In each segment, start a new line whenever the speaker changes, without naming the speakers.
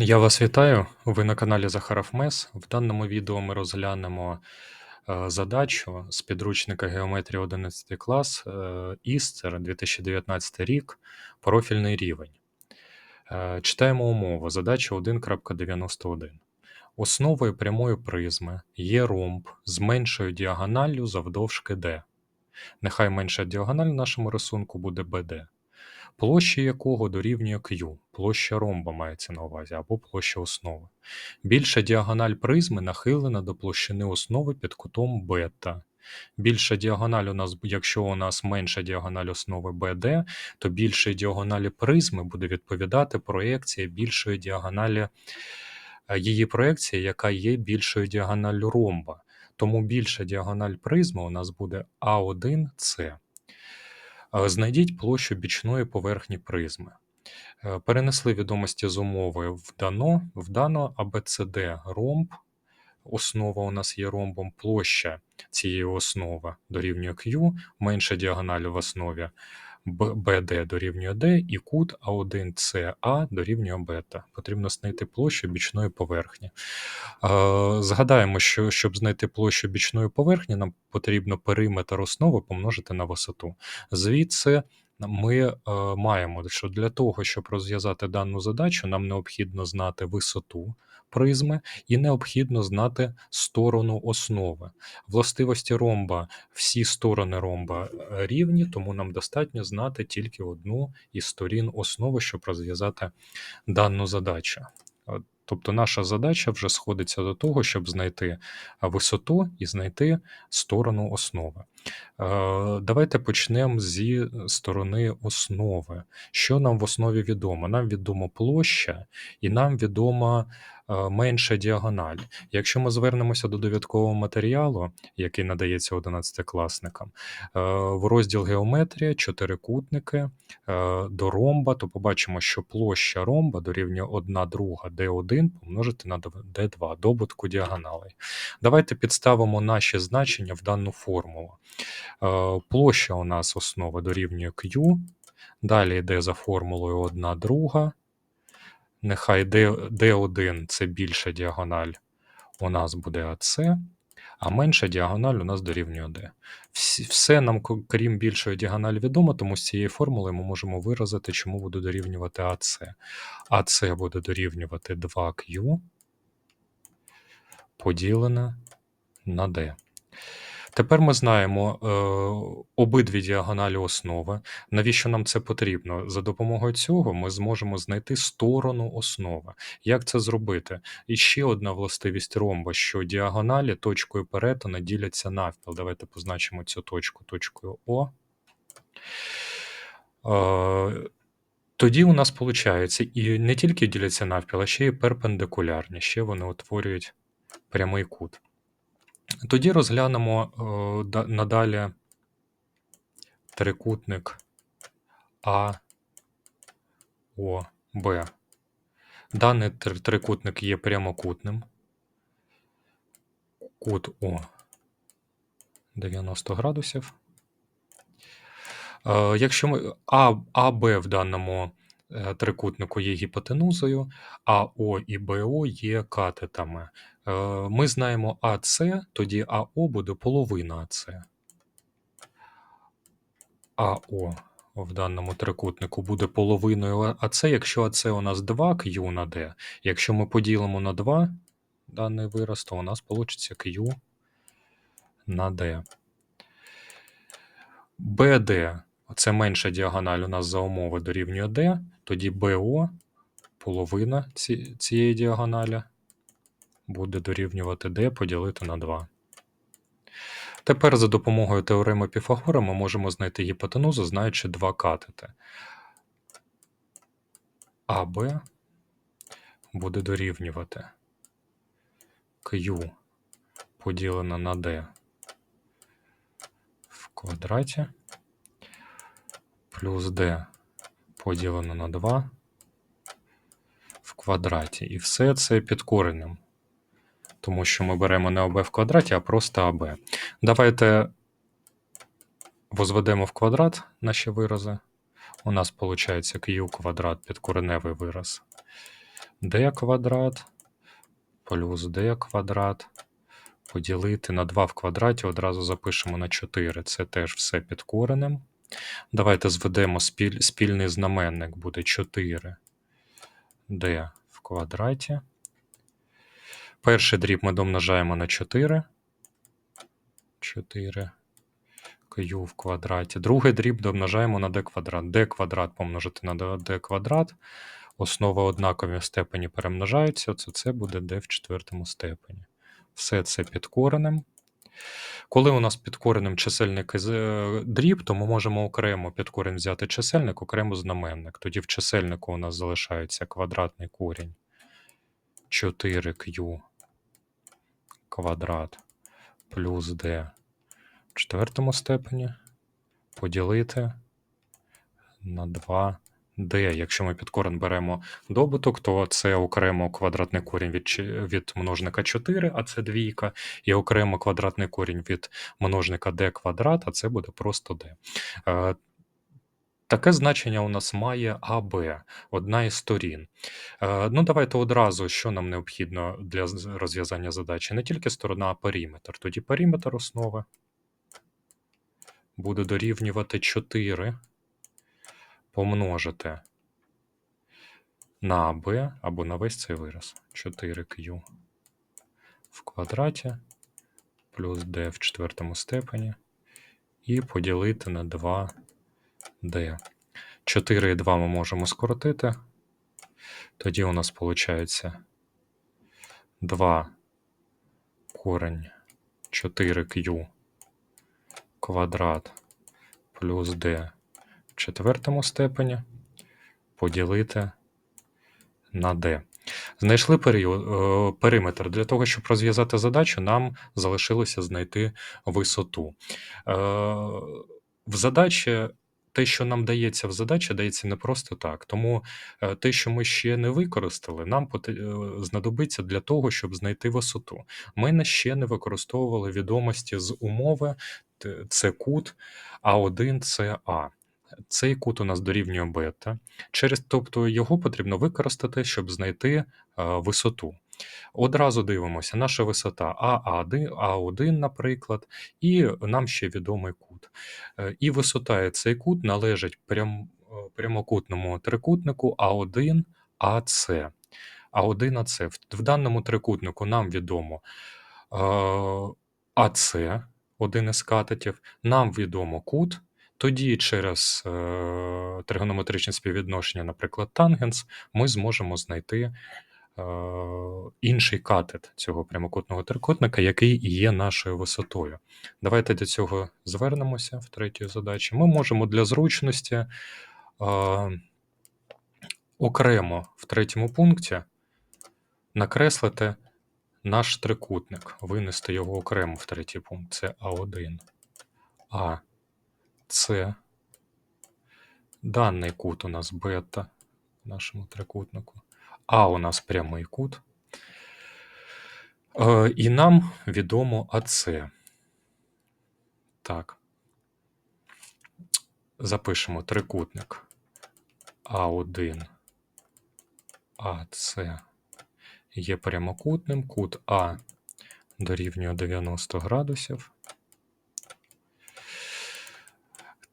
Я вас вітаю. Ви на каналі Захаров Мес. В даному відео ми розглянемо е, задачу з підручника Геометрія 11 клас е, Істер 2019 рік, профільний рівень. Е, Читаємо умову. Задача 1.91. Основою прямої призми є ромб з меншою діагоналлю завдовжки D. Нехай менша діагональ в нашому рисунку буде BD площа якого дорівнює Q, площа ромба мається на увазі, або площа основи. Більша діагональ призми нахилена до площини основи під кутом бета. Більша діагональ у нас, якщо у нас менша діагональ основи BD, то більшій діагоналі призми буде відповідати проекція більшої діагоналі е, її проекція, яка є більшою діагоналлю ромба. Тому більша діагональ призми у нас буде А1С. Знайдіть площу бічної поверхні призми. Е, перенесли відомості з умови в дано, в дано ABCD ромб. Основа у нас є ромбом, площа цієї основи дорівнює Q, менша діагональ в основі BD дорівнює D і кут А1CA дорівнює бета. Потрібно знайти площу бічної поверхні. Згадаємо, що щоб знайти площу бічної поверхні, нам потрібно периметр основи помножити на висоту. Звідси ми е, маємо, що для того, щоб розв'язати дану задачу, нам необхідно знати висоту призми і необхідно знати сторону основи. Властивості ромба, всі сторони ромба е, рівні, тому нам достатньо знати тільки одну із сторін основи, щоб розв'язати дану задачу. Тобто наша задача вже сходиться до того, щоб знайти висоту і знайти сторону основи. Давайте почнемо зі сторони основи. Що нам в основі відомо? Нам відомо площа, і нам відома Е, менша діагональ. Якщо ми звернемося до довідкового матеріалу, який надається 11-класникам, е, в розділ геометрія, чотирикутники е, до ромба, то побачимо, що площа ромба дорівнює 1 друга d1 помножити на d2, добутку діагоналей. Давайте підставимо наші значення в дану формулу. Площа у нас основа дорівнює Q, далі йде за формулою 1 друга. Нехай D1 це більша діагональ, у нас буде АС, а менша діагональ у нас дорівнює D. Все нам, крім більшої діагоналі, відомо, тому з цієї формули ми можемо виразити, чому буде дорівнювати АС. АС буде дорівнювати 2Q поділене на D. Тепер ми знаємо е, обидві діагоналі основи. Навіщо нам це потрібно? За допомогою цього ми зможемо знайти сторону основи. Як це зробити? І ще одна властивість ромба, що діагоналі точкою перетину діляться навпіл. Давайте позначимо цю точку точкою О. Е, тоді у нас виходить, і не тільки діляться навпіл, а ще й перпендикулярні, ще вони утворюють прямий кут. Тоді розглянемо е, надалі трикутник А О, Даний трикутник є прямокутним. Кут О 90 градусів. Е, якщо ми А, АБ в даному Е, трикутнику є гіпотенузою, а О і БО є катетами. Е, ми знаємо АС, тоді АО буде половина АС. АО в даному трикутнику буде половиною АС, якщо АС у нас 2 Q на D. Якщо ми поділимо на 2 даний вираз, то у нас вийде Q на D. BD це менша діагональ у нас за умови дорівнює D, тоді BO, половина цієї діагоналі, буде дорівнювати D поділити на 2. Тепер за допомогою теореми Піфагора ми можемо знайти гіпотенузу, знаючи два катети. АБ буде дорівнювати Q поділено на D в квадраті плюс d поділено на 2 в квадраті. І все це під коренем. Тому що ми беремо не АБ в квадраті, а просто АБ. Давайте возведемо в квадрат наші вирази. У нас виходить Q квадрат підкореневий вираз. d квадрат плюс d квадрат поділити на 2 в квадраті, одразу запишемо на 4. Це теж все під коренем. Давайте зведемо спіль, спільний знаменник, буде 4 d в квадраті. Перший дріб ми домножаємо на 4. 4 q в квадраті. Другий дріб домножаємо на d квадрат. d квадрат помножити на d квадрат. Основа однакові в степені перемножаються, це, це буде d в четвертому степені. Все це під коренем. Коли у нас під коренем чисельник е, дріб, то ми можемо окремо під корінь взяти чисельник, окремо знаменник. Тоді в чисельнику у нас залишається квадратний корінь 4q квадрат плюс d в четвертому степені поділити на 2d. Якщо ми під корень беремо добуток, то це окремо квадратний корінь від, від множника 4, а це двійка, і окремо квадратний корінь від множника d квадрат, а це буде просто d. Таке значення у нас має АБ, одна із сторін. Е, Ну, давайте одразу, що нам необхідно для розв'язання задачі. Не тільки сторона, а периметр. Тоді периметр основи буде дорівнювати 4 помножити на АБ або на весь цей вираз. 4Q в квадраті плюс D в четвертому степені і поділити на 2D. 4 і 2 ми можемо скоротити. Тоді у нас виходить 2 корень 4Q квадрат плюс D в четвертому степені поділити на D. Знайшли період, е, периметр. Для того, щоб розв'язати задачу, нам залишилося знайти висоту. Е, в задачі те, що нам дається в задачі, дається не просто так. Тому е, те, що ми ще не використали, нам е, знадобиться для того, щоб знайти висоту. Ми ще не використовували відомості з умови, це кут А1, це А. Цей кут у нас дорівнює бета. Через, тобто його потрібно використати, щоб знайти е, висоту. Одразу дивимося, наша висота А1, А1, наприклад, і нам ще відомий кут. Е, І висота і цей кут належать прям, е, прямокутному трикутнику А1, АС. А1, АС. В, даному трикутнику нам відомо е, АС, один із катетів, нам відомо кут. Тоді через тригонометричне співвідношення, наприклад, тангенс, ми зможемо знайти інший катет цього прямокутного трикутника, який є нашою висотою. Давайте до цього звернемося в третій задачі. Ми можемо для зручності е, окремо в третьому пункті накреслити наш трикутник, винести його окремо в третій пункт. Це А1. А це даний кут у нас бета в нашому трикутнику. А у нас прямий кут. Е, і нам відомо АЦ. Так. Запишемо трикутник А1 АЦ є прямокутним. Кут А дорівнює 90 градусів.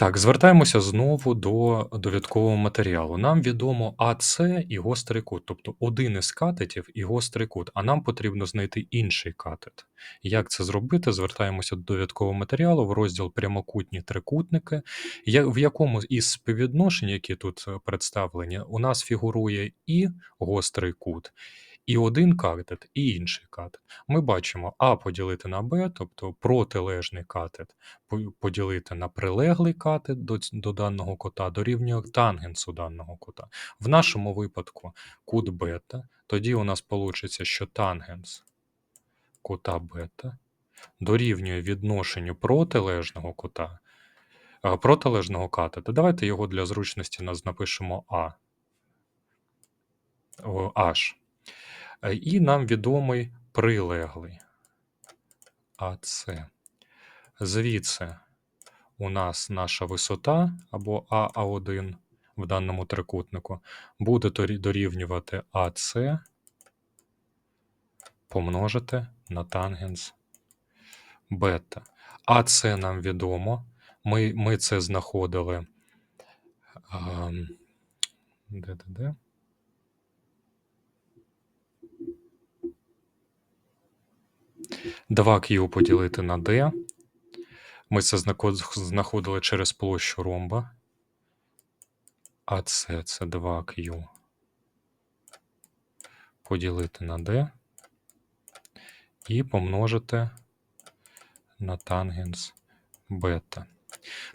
Так, звертаємося знову до довідкового матеріалу. Нам відомо АС і гострий кут, тобто один із катетів і гострий кут, а нам потрібно знайти інший катет. Як це зробити? Звертаємося до довідкового матеріалу в розділ прямокутні трикутники, в якому із співвідношень, які тут е, представлені, у нас фігурує і гострий кут, і один катет, і інший катет. Ми бачимо А поділити на Б, тобто протилежний катет поділити на прилеглий катет до, до даного кота дорівнює тангенсу даного кута. В нашому випадку кут бета, тоді у нас вийде, що тангенс кута бета дорівнює відношенню протилежного кута, протилежного катета. Давайте його для зручності напишемо А. H. Е, і нам відомий прилеглий. АЦ. Звідси у нас наша висота або АА1 в даному трикутнику буде дорівнювати АЦ помножити на тангенс бета. АЦ нам відомо. Ми ми це знаходили. Ем, де-де-де? 2Q поділити на D. Ми це знаходили через площу ромба. А це це 2Q. Поділити на D. І помножити на тангенс бета.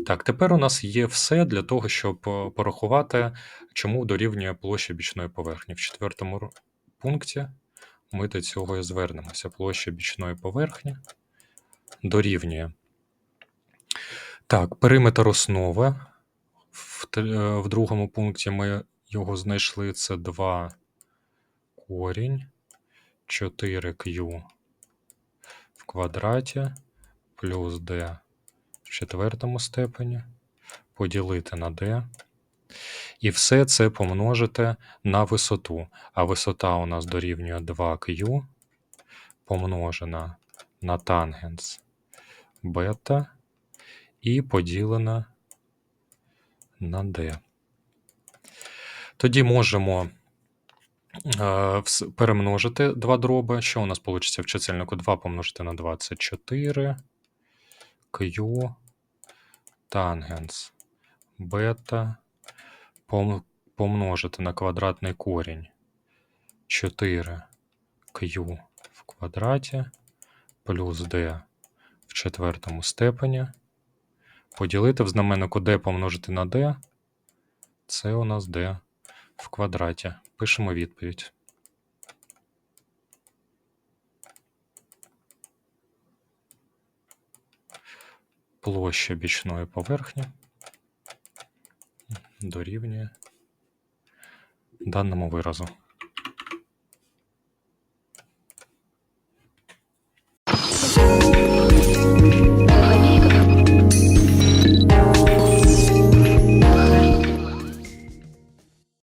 Так, тепер у нас є все для того, щоб порахувати, чому дорівнює площа бічної поверхні в четвертому пункті ми до цього і звернемося. Площа бічної поверхні дорівнює. Так, периметр основи. В, е, в другому пункті ми його знайшли. Це 2 корінь 4q в квадраті плюс d в четвертому степені поділити на d. І все це помножити на висоту. А висота у нас дорівнює 2q помножена на тангенс бета і поділена на d. Тоді можемо е, перемножити два дроби. Що у нас вийде в чисельнику? 2 помножити на 2 це 4. Q тангенс бета помножити на квадратний корінь 4 q в квадраті плюс d в четвертому степені. Поділити в знаменнику d помножити на d. Це у нас d в квадраті. Пишемо відповідь. Площа бічної поверхні дорівнює даному виразу.